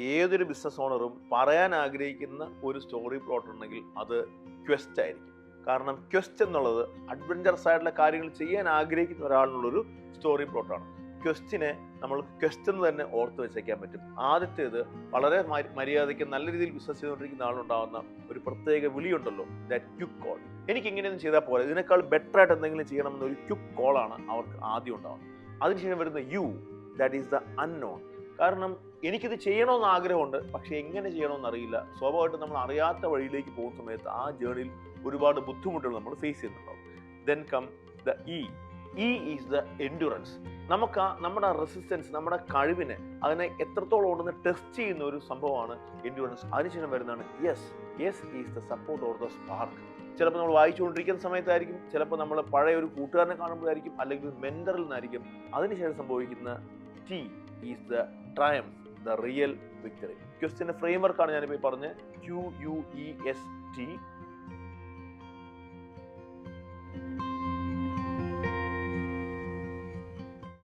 ഏതൊരു ബിസിനസ് ഓണറും പറയാൻ ആഗ്രഹിക്കുന്ന ഒരു സ്റ്റോറി പ്ലോട്ട് ഉണ്ടെങ്കിൽ അത് ക്വസ്റ്റ് ആയിരിക്കും. കാരണം ക്വസ്റ്റ് എന്നുള്ളത് അഡ്വഞ്ചറസ് ആയിട്ടുള്ള കാര്യങ്ങൾ ചെയ്യാൻ ആഗ്രഹിക്കുന്ന ഒരാളിനുള്ളൊരു സ്റ്റോറി പ്ലോട്ടാണ് ക്വസ്റ്റിനെ നമ്മൾ ക്വസ്റ്റ് എന്ന് തന്നെ ഓർത്ത് വെച്ചേക്കാൻ പറ്റും. ആദ്യത്തേത് വളരെ മര്യാദയ്ക്ക് നല്ല രീതിയിൽ ബിസിനസ് ചെയ്തുകൊണ്ടിരിക്കുന്ന ആളുണ്ടാകുന്ന ഒരു പ്രത്യേക വിളിയുണ്ടല്ലോ ദാറ്റ് ക്യുക്ക് കോൾ എനിക്ക് ഇങ്ങനെയൊന്നും ചെയ്താൽ പോലെ ഇതിനേക്കാൾ ബെറ്റർ ആയിട്ട് എന്തെങ്കിലും ചെയ്യണമെന്ന ഒരു ക്യുക്ക് കോളാണ് അവർക്ക് ആദ്യം ഉണ്ടാകുന്നത് അതിനുശേഷം വരുന്ന U that is the unknown കാരണം എനിക്കിത് ചെയ്യണമെന്ന് ആഗ്രഹമുണ്ട് പക്ഷെ എങ്ങനെ ചെയ്യണമെന്ന് അറിയില്ല. സ്വാഭാവികമായിട്ടും നമ്മൾ അറിയാത്ത വഴിയിലേക്ക് പോകുന്ന സമയത്ത് ആ ജേണിയിൽ ഒരുപാട് ബുദ്ധിമുട്ടുകൾ നമ്മൾ ഫേസ് ചെയ്യുന്നുണ്ടാവും. Then come the E E is the endurance നമുക്ക് ആ നമ്മുടെ റെസിസ്റ്റൻസ് നമ്മുടെ കഴിവിനെ അതിനെ എത്രത്തോളം ഉണ്ടെന്ന് ടെസ്റ്റ് ചെയ്യുന്ന ഒരു സംഭവമാണ് എൻഡുറൻസ് അതിനുശേഷം വരുന്നതാണ് S S is the support or the spark ചിലപ്പോൾ നമ്മൾ വായിച്ചുകൊണ്ടിരിക്കുന്ന സമയത്തായിരിക്കും ചിലപ്പോൾ നമ്മൾ പഴയ ഒരു കൂട്ടുകാരനെ കാണുമ്പോഴായിരിക്കും അല്ലെങ്കിൽ മെന്ററിൽ നിന്നായിരിക്കും. അതിനുശേഷം സംഭവിക്കുന്ന T is the triumph the real victory ക്വസ്റ്റിന്റെ ഫ്രെയിംവർക്കാണ് ഞാനിപ്പോൾ പറഞ്ഞത് Q U E S T